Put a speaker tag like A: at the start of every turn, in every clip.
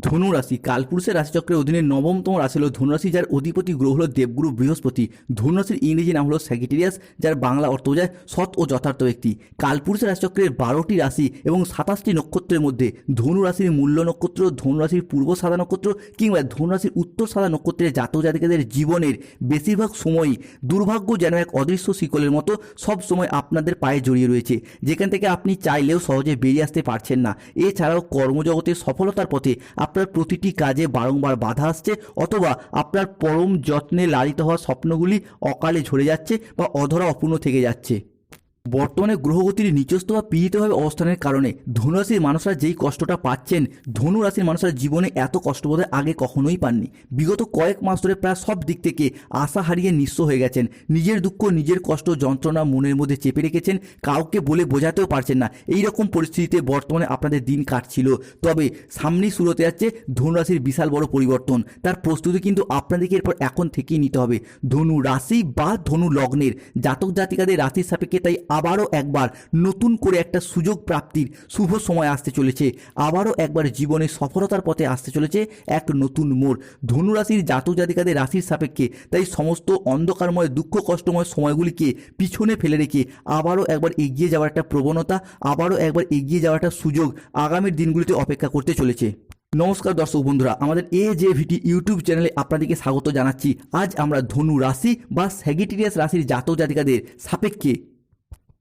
A: ধনু রাশি কালপুরুষের রাশিচক্রের অধীনে নবমতম রাশি হল ধনুরাশি, যার অধিপতি গ্রহ হল দেবগুরু বৃহস্পতি। ধনুরাশির ইংরেজি নাম হলো স্যাগিটেরিয়াস যার বাংলা অর্থ বোঝায় সৎ ও যথার্থ ব্যক্তি। কালপুরুষের রাশিচক্রের বারোটি রাশি এবং সাতাশটি নক্ষত্রের মধ্যে ধনু রাশির মূল্য নক্ষত্র ধনু রাশির পূর্ব সাদা নক্ষত্র কিংবা ধনুরাশির উত্তর সাদা নক্ষত্রের জাতক জাতিকাদের জীবনের বেশিরভাগ সময়ই দুর্ভাগ্য যেন এক অদৃশ্য শিকলের মতো সব সময় আপনাদের পায়ে জড়িয়ে রয়েছে। যেখান থেকে আপনি চাইলেও সহজে বেরিয়ে আসতে পারছেন না। এছাড়াও কর্মজগতে সফলতার পথে আপনার প্রতিটি কাজে বারংবার বাধা আসছে অথবা আপনার পরম যত্নে লালিত হওয়া স্বপ্নগুলি অকালে ঝরে যাচ্ছে বা অধরা অপূর্ণ থেকে যাচ্ছে। বর্তমানে গ্রহগতির নিচস্থ বা পীড়িতভাবে অবস্থানের কারণে ধনুরাশির মানুষরা যেই কষ্টটা পাচ্ছেন ধনু রাশির মানুষরা জীবনে এত কষ্টবোধ আগে কখনোই পাননি। বিগত কয়েক মাস ধরে প্রায় সব দিক থেকে আশা হারিয়ে নিঃস্ব হয়ে গেছেন। নিজের দুঃখ, নিজের কষ্ট, যন্ত্রণা মনের মধ্যে চেপে রেখেছেন, কাউকে বলে বোঝাতেও পারছেন না। এই রকম পরিস্থিতিতে বর্তমানে আপনাদের দিন কাটছিল। তবে সামনেই শুরু হতে যাচ্ছে ধনুরাশির বিশাল বড় পরিবর্তন। তার প্রস্তুতি কিন্তু আপনাদেরকে এরপর এখন থেকেই নিতে হবে। ধনু রাশি বা ধনু লগ্নের জাতক জাতিকাদের রাশির সাপেক্ষে তাই আবারও একবার নতুন করে একটা সুযোগ প্রাপ্তির শুভ সময় আসতে চলেছে। আবারও একবার জীবনে সফলতার পথে আসতে চলেছে এক নতুন মোড়। ধনুরাশির জাতক জাতিকাদের রাশির সাপেক্ষে, তাই সমস্ত অন্ধকারময়, দুঃখ কষ্টময় সময়গুলিকে পিছনে ফেলে রেখে আবারও একবার এগিয়ে যাওয়ার একটা প্রবণতা, আবারও একবার এগিয়ে যাওয়ার একটা সুযোগ আগামীর দিনগুলিতে অপেক্ষা করতে চলেছে। নমস্কার দর্শক বন্ধুরা, আমাদের এ জে ভিটি ইউটিউব চ্যানেলে আপনাদেরকে স্বাগত জানাচ্ছি। আজ আমরা ধনু রাশি বা স্যাগিটেরিয়াস রাশির জাতক জাতিকাদের সাপেক্ষে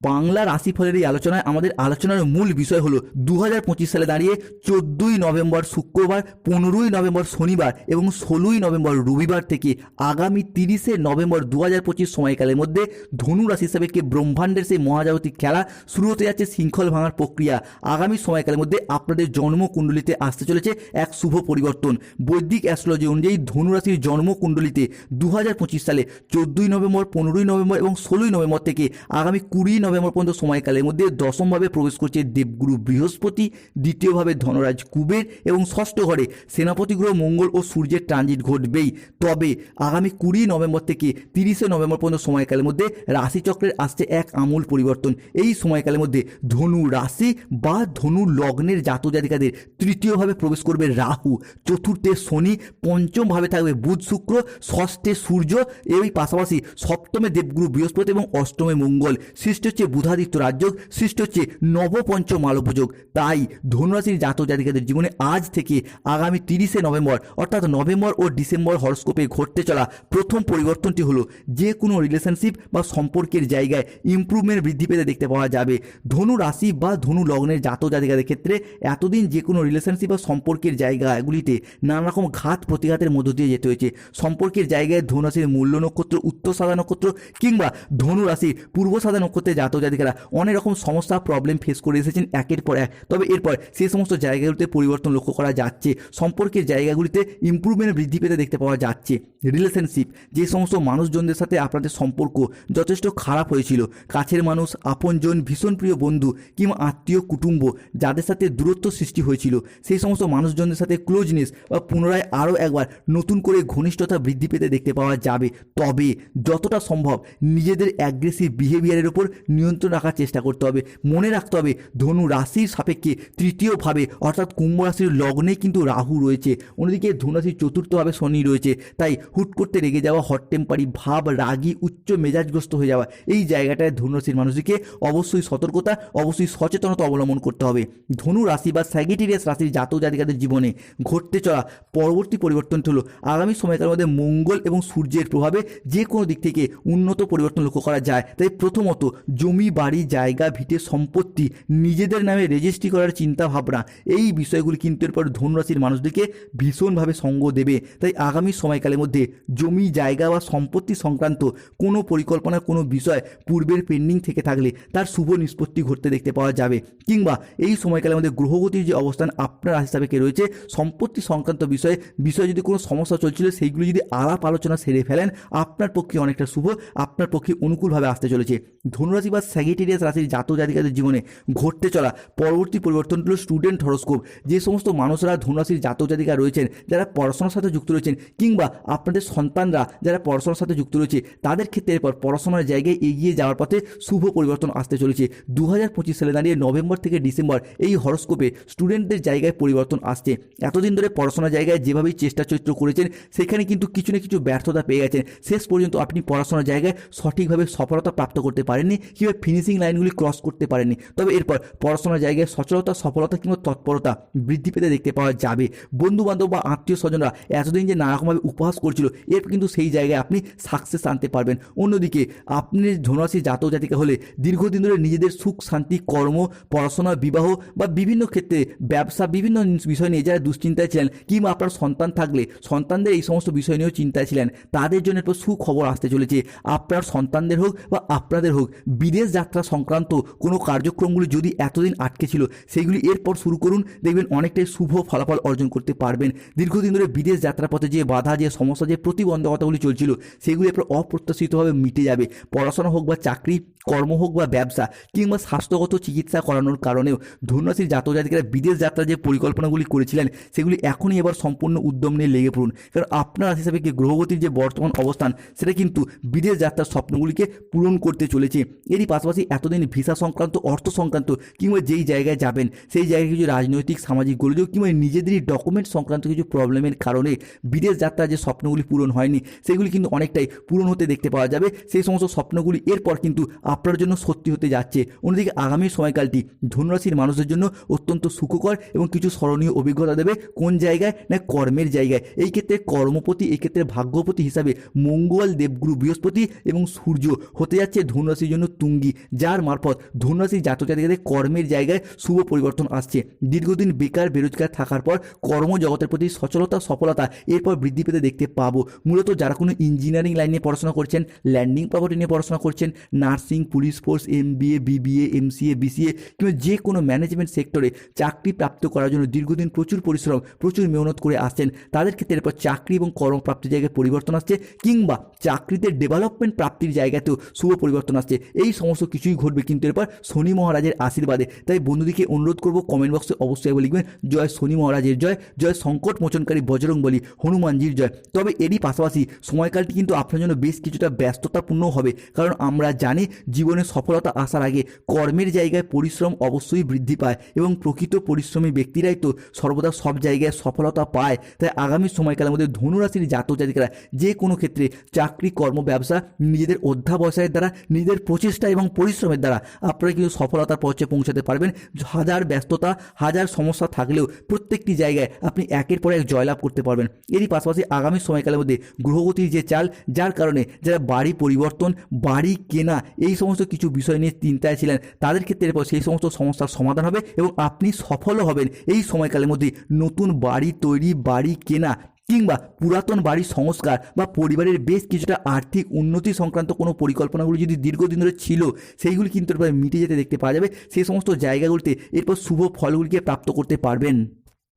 A: বাংলা রাশিফলের এই আলোচনায় আমাদের আলোচনার মূল বিষয় হলো দু হাজার পঁচিশ সালে দাঁড়িয়ে চোদ্দই নভেম্বর শুক্রবার, পনেরোই নভেম্বর শনিবার এবং ষোলোই নভেম্বর রবিবার থেকে আগামী তিরিশে নভেম্বর দু হাজার পঁচিশ সময়কালের মধ্যে ধনু রাশি হিসাবে কে ব্রহ্মাণ্ডের সেই মহাজাগতিক খেলা শুরু হতে যাচ্ছে শৃঙ্খল ভাঙার প্রক্রিয়া। আগামী সময়কালের মধ্যে আপনাদের জন্মকুণ্ডলিতে আসতে চলেছে এক শুভ পরিবর্তন। বৈদিক অ্যাস্ট্রোলজি অনুযায়ী ধনু রাশির জন্মকুণ্ডলিতে দু হাজার পঁচিশ সালে চোদ্দই নভেম্বর, পনেরোই নভেম্বর এবং ষোলোই নভেম্বর থেকে আগামী কুড়ি নভেম্বর পর্যন্ত সময়কালের মধ্যে দশমভাবে প্রবেশ করছে দেবগুরু বৃহস্পতি, দ্বিতীয়ভাবে ধনরাজ কুবের এবং ষষ্ঠ ঘরে সেনাপতি গ্রহ মঙ্গল ও সূর্যের ট্রানজিট ঘটবেই। তবে আগামী কুড়ি নভেম্বর থেকে তিরিশে নভেম্বর পর্যন্ত সময়কালের মধ্যে রাশিচক্রের আসছে এক আমূল পরিবর্তন। এই সময়কালের মধ্যে ধনু রাশি বা ধনু লগ্নের জাত জাতিকাদের তৃতীয়ভাবে প্রবেশ করবে রাহু। চতুর্থে শনি, পঞ্চমভাবে থাকবে বুধ শুক্র, ষষ্ঠে সূর্য এই পাশাপাশি সপ্তমে দেবগুরু বৃহস্পতি এবং অষ্টমে মঙ্গল। সৃষ্টি হচ্ছে বুধাদিত্য রাজ্য, সৃষ্টি হচ্ছে নবপঞ্চ মালভোজক তাই ধনুরাশির জাতক জাতিকাদের জীবনে আজ থেকে আগামী তিরিশে নভেম্বর, অর্থাৎ নভেম্বর ও ডিসেম্বর হরস্কোপে ঘটতে চলা প্রথম পরিবর্তনটি হলো যে কোনো রিলেশনশিপ বা সম্পর্কের জায়গায় ইমপ্রুভমেন্ট বৃদ্ধি পেতে দেখতে পাওয়া যাবে। ধনু রাশি বা ধনু লগ্নের জাতক জাতিকাদের ক্ষেত্রে এতদিন যে কোনো রিলেশনশিপ বা সম্পর্কের জায়গাগুলিতে নানা রকম ঘাত প্রতিঘাতের মধ্য দিয়ে যেতে হয়েছে। সম্পর্কের জায়গায় ধনু রাশির মূল্য নক্ষত্র, উত্তর সাদা নক্ষত্র কিংবা ধনু রাশির পূর্ব সাদা নক্ষত্রের জাতক জাতিকারা অনেক রকম সমস্যা প্রবলেম ফেস করে এসেছেন একের পর এক। তবে এরপর সেই সমস্ত জায়গাগুলিতে পরিবর্তন লক্ষ্য করা যাচ্ছে। সম্পর্কের জায়গাগুলিতে ইম্প্রুভমেন্ট বৃদ্ধি পেতে দেখতে পাওয়া যাচ্ছে। রিলেশনশিপ যে সমস্ত মানুষজনদের সাথে আপনাদের সম্পর্ক যথেষ্ট খারাপ হয়েছিল। কাছের মানুষ, আপনজন, ভীষণ প্রিয় বন্ধু কিংবা আত্মীয়, কুটুম্ব, যাদের সাথে দূরত্ব সৃষ্টি হয়েছিল। সেই সমস্ত মানুষজনদের সাথে ক্লোজনেস বা পুনরায় আরও একবার নতুন করে ঘনিষ্ঠতা বৃদ্ধি পেতে দেখতে পাওয়া যাবে। তবে যতটা সম্ভব নিজেদের অ্যাগ্রেসিভ বিহেভিয়ারের উপর নিয়ন্ত্রণ রাখার চেষ্টা করতে হবে। মনে রাখতে হবে, ধনু রাশির সাপেক্ষে তৃতীয়ভাবে, অর্থাৎ কুম্ভ রাশির লগ্নে কিন্তু রাহু রয়েছে। অন্যদিকে ধনু রাশির চতুর্থভাবে শনি রয়েছে। তাই হুট করতে রেগে যাওয়া, হট টেম্পারি ভাব, রাগী, উচ্চ মেজাজগ্রস্ত হয়ে যাওয়া, এই জায়গাটায় ধনু রাশির মানুষদেরকে অবশ্যই সতর্কতা, অবশ্যই সচেতনতা অবলম্বন করতে হবে। ধনু রাশি বা স্যাগিটেরিয়াস রাশির জাতক জাতিকাদের জীবনে ঘটতে চলা পরবর্তী পরিবর্তনটি হলো, আগামী সময়কালের মধ্যে মঙ্গল এবং সূর্যের প্রভাবে যে কোনো দিক থেকে উন্নত পরিবর্তন লক্ষ্য করা যায়। তাই প্রথমত জমি, বাড়ি, জায়গা, ভিটে সম্পত্তি নিজেদের নামে রেজিস্ট্রি করার চিন্তা ভাবনা এই বিষয়গুলি কিন্তু এরপর ধনুরাশির মানুষদেরকে ভীষণভাবে সঙ্গ দেবে। তাই আগামী সময়কালের মধ্যে জমি, জায়গা বা সম্পত্তি সংক্রান্ত কোনো পরিকল্পনা, কোনো বিষয় পূর্বের পেন্ডিং থেকে থাকলে তার শুভ নিষ্পত্তি ঘটতে দেখতে পাওয়া যাবে। কিংবা এই সময়কালের মধ্যে গ্রহগতির যে অবস্থান আপনার সাপেক্ষে রয়েছে, সম্পত্তি সংক্রান্ত বিষয়ে বিষয়ে যদি কোনো সমস্যা চলছিল, সেইগুলি যদি আলাপ আলোচনা সেরে ফেলেন, আপনার পক্ষে অনেকটা শুভ, আপনার পক্ষে অনুকূলভাবে আসতে চলেছে। ধনুরাশি বা স্যাগিটেরিয়াস রাশির জাতক জাতিকাদের জীবনে ঘটতে চলা পরবর্তী পরিবর্তন হলো স্টুডেন্ট হরস্কোপ যে সমস্ত মানুষরা ধনুরাশির জাতক জাতিকা রয়েছেন, যারা পড়াশোনার সাথে যুক্ত রয়েছেন কিংবা আপনাদের সন্তানরা যারা পড়াশোনার সাথে যুক্ত রয়েছে, তাদের ক্ষেত্রে এরপর পড়াশোনার জায়গায় এগিয়ে যাওয়ার পথে শুভ পরিবর্তন আসতে চলেছে। দু হাজার পঁচিশ সালে দাঁড়িয়ে নভেম্বর থেকে ডিসেম্বর এই হরস্কোপে স্টুডেন্টদের জায়গায় পরিবর্তন আসছে। এতদিন ধরে পড়াশোনার জায়গায় যেভাবেই চেষ্টা চরিত্র করেছেন, সেখানে কিন্তু কিছু না কিছু ব্যর্থতা পেয়ে গেছেন। শেষ পর্যন্ত আপনি পড়াশোনার জায়গায় সঠিকভাবে সফলতা প্রাপ্ত করতে পারেননি কিংবা ফিনিশিং লাইনগুলি ক্রস করতে পারেনি। তবে এরপর পড়াশোনার জায়গায় সচলতা, সফলতা কিংবা তৎপরতা বৃদ্ধি পেতে দেখতে পাওয়া যাবে। বন্ধু বান্ধব বা আত্মীয় স্বজনরা এতদিন যে নানারকমভাবে উপহাস করছিল, এর কিন্তু সেই জায়গায় আপনি সাকসেস আনতে পারবেন। অন্যদিকে, আপনি ধনুরাশি জাতক জাতিকা হলে দীর্ঘদিন ধরে নিজেদের সুখ, শান্তি, কর্ম, পড়াশোনা, বিবাহ বা বিভিন্ন ক্ষেত্রে ব্যবসা, বিভিন্ন বিষয় নিয়ে যারা দুশ্চিন্তায় ছিলেন কিংবা আপনার সন্তান থাকলে সন্তানদের এই সমস্ত বিষয় নিয়েও চিন্তায় ছিলেন, তাদের জন্য এরপর সুখবর আসতে চলেছে। আপনার সন্তানদের হোক বা আপনাদের হোক বিদেশ যাত্রা সংক্রান্ত কোনো কার্যক্রমগুলি যদি এতদিন আটকে ছিল সেইগুলি এরপর শুরু করুন। দেখবেন অনেকটাই শুভ ফলাফল অর্জন করতে পারবেন। দীর্ঘদিন ধরে বিদেশ যাত্রার পথে যে বাধা, যে সমস্যা, যে প্রতিবন্ধকতাগুলি চলছিল, সেগুলি এরপর অপ্রত্যাশিতভাবে মিটে যাবে। পড়াশোনা হোক বা চাকরি, কর্ম হোক বা ব্যবসা, কিংবা স্বাস্থ্যগত চিকিৎসা করানোর কারণেও ধনুরাশির জাতক জাতিকারা বিদেশ যাত্রার যে পরিকল্পনাগুলি করেছিলেন, সেগুলি এখনই এবার সম্পূর্ণ উদ্যম নিয়ে লেগে পড়ুন। কারণ আপনার রাশি হিসাবে গ্রহগতির যে বর্তমান অবস্থান, সেটা কিন্তু বিদেশ যাত্রার স্বপ্নগুলিকে পূরণ করতে চলেছে। এরই পাশাপাশি এতদিন ভিসা সংক্রান্ত, অর্থ সংক্রান্ত, কিংবা যেই জায়গায় যাবেন, সেই জায়গায় কিছু রাজনৈতিক, সামাজিক গোলযোগ, কিংবা নিজেদেরই ডকুমেন্ট সংক্রান্ত কিছু প্রবলেমের কারণে বিদেশ যাত্রার যে স্বপ্নগুলি পূরণ হয়নি, সেগুলি কিন্তু অনেকটাই পূরণ হতে দেখতে পাওয়া যাবে। সেই সমস্ত স্বপ্নগুলি এরপর কিন্তু আপনার জন্য সত্যি হতে যাচ্ছে। অন্যদিকে আগামী সময়কালটি ধনুরাশির মানুষের জন্য অত্যন্ত সুখকর এবং কিছু স্মরণীয় অভিজ্ঞতা দেবে। কোন জায়গায়? না, কর্মের জায়গায়। এই ক্ষেত্রে কর্মপতি, এই ক্ষেত্রে ভাগ্যপতি হিসাবে মঙ্গল, দেবগুরু, বৃহস্পতি এবং সূর্য হতে যাচ্ছে ধনুরাশির জন্য তুঙ্গি, যার মারফত ধনুরাশির জাতক জাতিকাদের কর্মের জায়গায় শুভ পরিবর্তন আসছে। দীর্ঘদিন বেকার, বেরোজগার থাকার পর কর্মজগতের প্রতি সচলতা, সফলতা এরপর বৃদ্ধি পেতে দেখতে পাবো। মূলত যারা কোনো ইঞ্জিনিয়ারিং লাইন নিয়ে পড়াশোনা করছেন ল্যান্ডিং প্রপার্টি নিয়ে পড়াশোনা করছেন nursing police force MBA BBA MCA BCA কিংবা যে কোনো ম্যানেজমেন্ট সেক্টরে চাকরি প্রাপ্ত করার জন্য দীর্ঘদিন প্রচুর পরিশ্রম, প্রচুর মেহনত করে আসছেন, তাদের ক্ষেত্রে এরপর চাকরি এবং কর্মপ্রাপ্তির জায়গায় পরিবর্তন আসছে কিংবা চাকরিতে ডেভেলপমেন্ট প্রাপ্তির জায়গাতেও শুভ পরিবর্তন আসছে। এই সমস্ত কিছুই ঘটবে, কিন্তু এরপর শনি মহারাজের আশীর্বাদে। তাই বন্ধুদিকে অনুরোধ করব কমেন্ট বক্সে অবশ্যই লিখবেন, জয় শনি মহারাজের জয় জয় সংকট মোচনকারী বজরং বলি, হনুমানজির জয়। তবে এরই পাশাপাশি সময়কালটি কিন্তু আপনার জন্য বেশ কিছুটা ব্যস্ততাপূর্ণ হবে, কারণ আমরা জানি জীবনে সফলতা আসার আগে কর্মের জায়গায় পরিশ্রম অবশ্যই বৃদ্ধি পায় এবং প্রকৃত পরিশ্রমী ব্যক্তিরাই তো সর্বদা সব জায়গায় সফলতা পায়। তাই আগামী সময়কালের মধ্যে ধনুরাশির জাতক জাতিকারা যে কোনো ক্ষেত্রে চাকরি, কর্ম, ব্যবসা নিজেদের অধ্যাবসায়ের দ্বারা নিজেদের প্রচেষ্টা এবং পরিশ্রমের দ্বারা আপনারা কিন্তু সফলতার পর্যায়ে পৌঁছাতে পারবেন। হাজার ব্যস্ততা, হাজার সমস্যা থাকলেও প্রত্যেকটি জায়গায় আপনি একের পর এক জয়লাভ করতে পারবেন। এরই পাশাপাশি আগামী সময়কালের মধ্যে গ্রহগতির যে চাল, যার কারণে যারা বাড়ি পরিবর্তন, বাড়ি কেনা এই সমস্ত কিছু বিষয় নিয়ে চিন্তায় ছিলেন, তাদের ক্ষেত্রে এরপর সেই সমস্ত সমস্যার সমাধান হবে এবং আপনি সফলও হবেন। এই সময়কালের মধ্যে নতুন বাড়ি তৈরি, বাড়ি কেনা কিংবা পুরাতন বাড়ির সংস্কার বা পরিবারের বেশ কিছুটা আর্থিক উন্নতি সংক্রান্ত কোনো পরিকল্পনাগুলি যদি দীর্ঘদিন ধরে ছিল, সেইগুলি কিন্তু এরপর মিটে যেতে দেখতে পাওয়া যাবে। সেই সমস্ত জায়গাগুলিতে এরপর শুভ ফলগুলিকে প্রাপ্ত করতে পারবেন।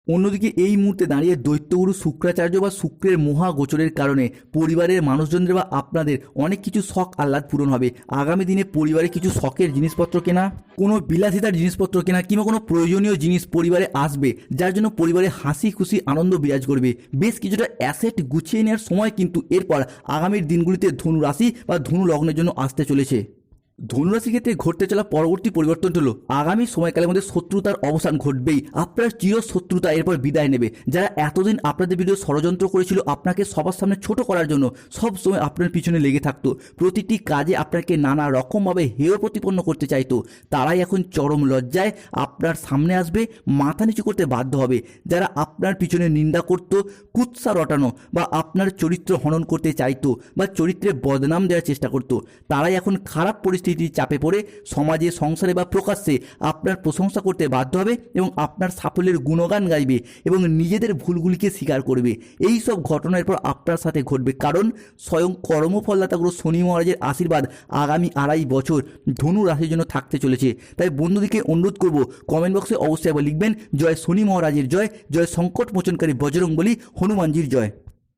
A: অন্যদিকে এই মুহূর্তে দাঁড়িয়ে দৈত্যগুরু শুক্রাচার্য বা শুক্রের মহা গোচরের কারণে পরিবারের মানুষজনদের বা আপনাদের অনেক কিছু শখ আহ্লাদ পূরণ হবে। আগামী দিনে পরিবারে কিছু শখের জিনিসপত্র কেনা, কোনো বিলাসিতার জিনিসপত্র কেনা কিংবা কোনো প্রয়োজনীয় জিনিস পরিবারে আসবে, যার জন্য পরিবারে হাসি খুশি আনন্দ বিরাজ করবে। বেশ কিছুটা অ্যাসেট গুছিয়ে নেওয়ার সময় কিন্তু এরপর আগামীর দিনগুলিতে ধনু রাশি বা ধনু লগ্নের জন্য আসতে চলেছে। ধনুরাশি ক্ষেত্রে ঘটতে চলা পরবর্তী পরিবর্তন হলো আগামী সময়কালের মধ্যে শত্রুতার অবসান ঘটবেই। আপনার চির শত্রুতা এরপর বিদায় নেবে। যারা এতদিন আপনাদের বিরুদ্ধে ষড়যন্ত্র করেছিল আপনাকে সবার সামনে ছোট করার জন্য সব সময় আপনার পিছনে লেগে থাকতো। প্রতিটি কাজে আপনাকে নানা রকমভাবে হেয় প্রতিপন্ন করতে চাইতো। তারাই এখন চরম লজ্জায় আপনার সামনে আসবে, মাথা নিচু করতে বাধ্য হবে। যারা আপনার পিছনে নিন্দা করত, কুৎসা রটানো বা আপনার চরিত্র হনন করতে চাইতো বা চরিত্রে বদনাম দেওয়ার চেষ্টা করত, তারাই এখন খারাপ পরিস্থিতির চাপে পড়ে সমাজে, সংসারে বা প্রকাশ্যে আপনার প্রশংসা করতে বাধ্য হবে এবং আপনার সাফল্যের গুণগান গাইবে এবং নিজেদের ভুলগুলিকে স্বীকার করবে। এই সব ঘটনার পর আপনার সাথে ঘটবে কারণ স্বয়ং কর্মফলদাতাগুলো শনি মহারাজের আশীর্বাদ আগামী আড়াই বছর ধনু রাশির জন্য থাকতে চলেছে। তাই বন্ধুদিকে অনুরোধ করব কমেন্ট বক্সে অবশ্যই আবার লিখবেন, জয় শনি মহারাজের জয় জয় সংকট মোচনকারী বজরং বলি হনুমানজির জয়।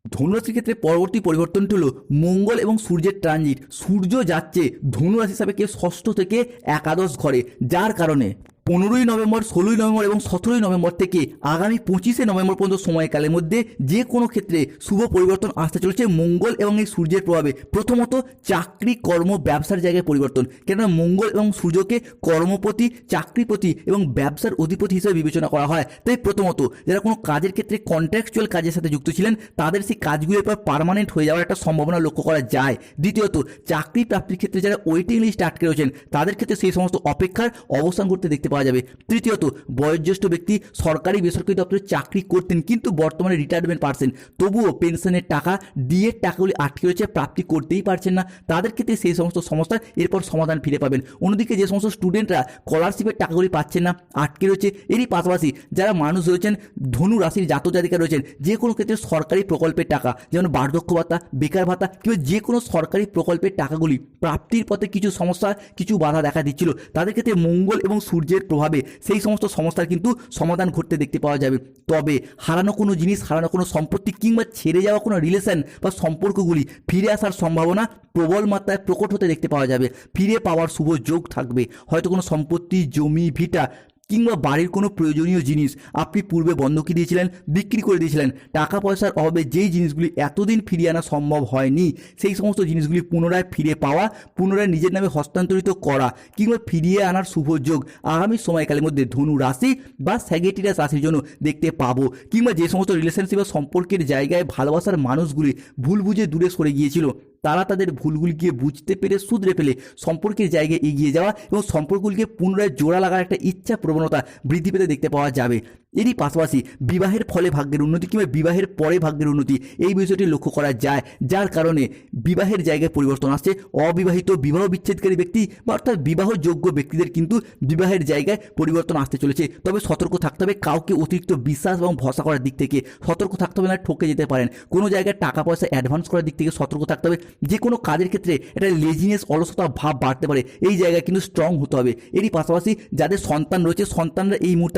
A: ধনুরাশির ক্ষেত্রে পরবর্তী পরিবর্তনটি হলো মঙ্গল এবং সূর্যের ট্রানজিট সূর্য যাচ্ছে, ধনুরাশি হিসাবে কেউ ষষ্ঠ থেকে একাদশ ঘরে। যার কারণে পনেরোই নভেম্বর, ষোলোই নভেম্বর এবং সতেরোই নভেম্বর থেকে আগামী পঁচিশে নভেম্বর পর্যন্ত সময়কালের মধ্যে যে কোনো ক্ষেত্রে শুভ পরিবর্তন আসতে চলেছে। মঙ্গল এবং এই সূর্যের প্রভাবে। প্রথমত, চাকরি, কর্ম, ব্যবসার জায়গায় পরিবর্তন। কেননা মঙ্গল এবং সূর্যকে কর্মপতি, চাকরিপতি এবং ব্যবসার অধিপতি হিসেবে বিবেচনা করা হয়। তাই প্রথমত, যারা কোনো কাজের ক্ষেত্রে কন্ট্রাকচুয়াল কাজের সাথে যুক্ত ছিলেন, তাদের সেই কাজগুলো এরপর পার্মানেন্ট হয়ে যাওয়ার একটা সম্ভাবনা লক্ষ্য করা যায়। দ্বিতীয়ত চাকরি প্রাপ্তির ক্ষেত্রে যারা ওয়েটিং লিস্টে আটকে রয়েছেন, তাদের ক্ষেত্রে সেই সমস্ত অপেক্ষার অবস্থান করতে দেখতে পাওয়া যাবে। তৃতীয়ত, বয়োজ্যেষ্ঠ ব্যক্তি সরকারি বেসরকারি দপ্তরে চাকরি করতেন কিন্তু বর্তমানে রিটায়ারমেন্ট পারছেন তবুও পেনশনের টাকা ডিএর টাকাগুলি আটকে রয়েছে, প্রাপ্তি করতেই পারছেন না। তাদের ক্ষেত্রে সেই সমস্ত সমস্যার এরপর সমাধান ফিরে পাবেন। অন্যদিকে যে সমস্ত স্টুডেন্টরা স্কলারশিপের টাকাগুলি পাচ্ছেন না, আটকে রয়েছে, এরই পাশাপাশি যারা মানুষ রয়েছেন, ধনু রাশির জাতক জাতিকা রয়েছেন, যে কোনো ক্ষেত্রে সরকারি প্রকল্পের টাকা, যেমন বার্ধক্য ভাতা, বেকার ভাতা কিংবা যে কোনো সরকারি প্রকল্পের টাকাগুলি প্রাপ্তির পথে কিছু সমস্যা, কিছু বাধা দেখা দিচ্ছিল। তাদের ক্ষেত্রে মঙ্গল এবং সূর্যের প্রভাবে সেই সমস্ত সমস্যার কিন্তু সমাধান ঘটতে দেখতে পাওয়া যাবে। তবে হারানো কোনো জিনিস, হারানো কোনো সম্পত্তি কিংবা ছেড়ে যাওয়া কোনো রিলেশন বা সম্পর্কগুলি ফিরে আসার সম্ভাবনা প্রবল মাত্রায় প্রকট হতে দেখতে পাওয়া যাবে। ফিরে পাওয়ার শুভ যোগ থাকবে। হয়তো কোনো সম্পত্তি, জমি, ভিটা কিংবা বাড়ির কোনো প্রয়োজনীয় জিনিস আপনি পূর্বে বন্ধকি দিয়েছিলেন, বিক্রি করে দিয়েছিলেন, টাকা পয়সার অভাবে যেই জিনিসগুলি এতদিন ফিরিয়ে আনা সম্ভব হয়নি, সেই সমস্ত জিনিসগুলি পুনরায় ফিরে পাওয়া, পুনরায় নিজের নামে হস্তান্তরিত করা কিংবা ফিরিয়ে আনার শুভ যোগ আগামী সময়কালের মধ্যে ধনু রাশি বা স্যাগেটিরাস রাশির জন্য দেখতে পাবো কিংবা যে সমস্ত রিলেশনশিপ বা সম্পর্কের জায়গায় ভালোবাসার মানুষগুলি ভুল বুঝে দূরে সরে গিয়েছিল তারা তাদের ভুলগুলিকে বুঝতে পেরে শুধরে ফেলে সম্পর্কের জায়গায় এগিয়ে যাওয়া এবং সম্পর্কগুলিকে পুনরায় জোড়া লাগার একটা ইচ্ছা প্রবণতা বৃদ্ধি পেতে দেখতে পাওয়া যাবে। এরই পাশাপাশি বিবাহের ফলে ভাগ্যের উন্নতি কিংবা বিবাহের পরে ভাগ্যের উন্নতি এই বিষয়টি লক্ষ্য করা যায়, যার কারণে বিবাহের জায়গায় পরিবর্তন আসছে অবিবাহিত বিবাহ বিচ্ছেদকারী ব্যক্তি বা অর্থাৎ বিবাহযোগ্য ব্যক্তিদের কিন্তু বিবাহের জায়গায় পরিবর্তন আসতে চলেছে। তবে সতর্ক থাকতে হবে, কাউকে অতিরিক্ত বিশ্বাস এবং ভরসা করার দিক থেকে। সতর্ক থাকতে হবে না, ঠকে যেতে পারেন। কোনো জায়গায় টাকা পয়সা অ্যাডভান্স করার দিক থেকে সতর্ক থাকতে হবে। যে কোনো কাজের ক্ষেত্রে একটা লেজিনেস অলসতা, ভাব বাড়তে পারে। এই জায়গায় কিন্তু স্ট্রং হতে হবে। এরই পাশাপাশি যাদের সন্তান রয়েছে, সন্তানরা এই মুহূর্তে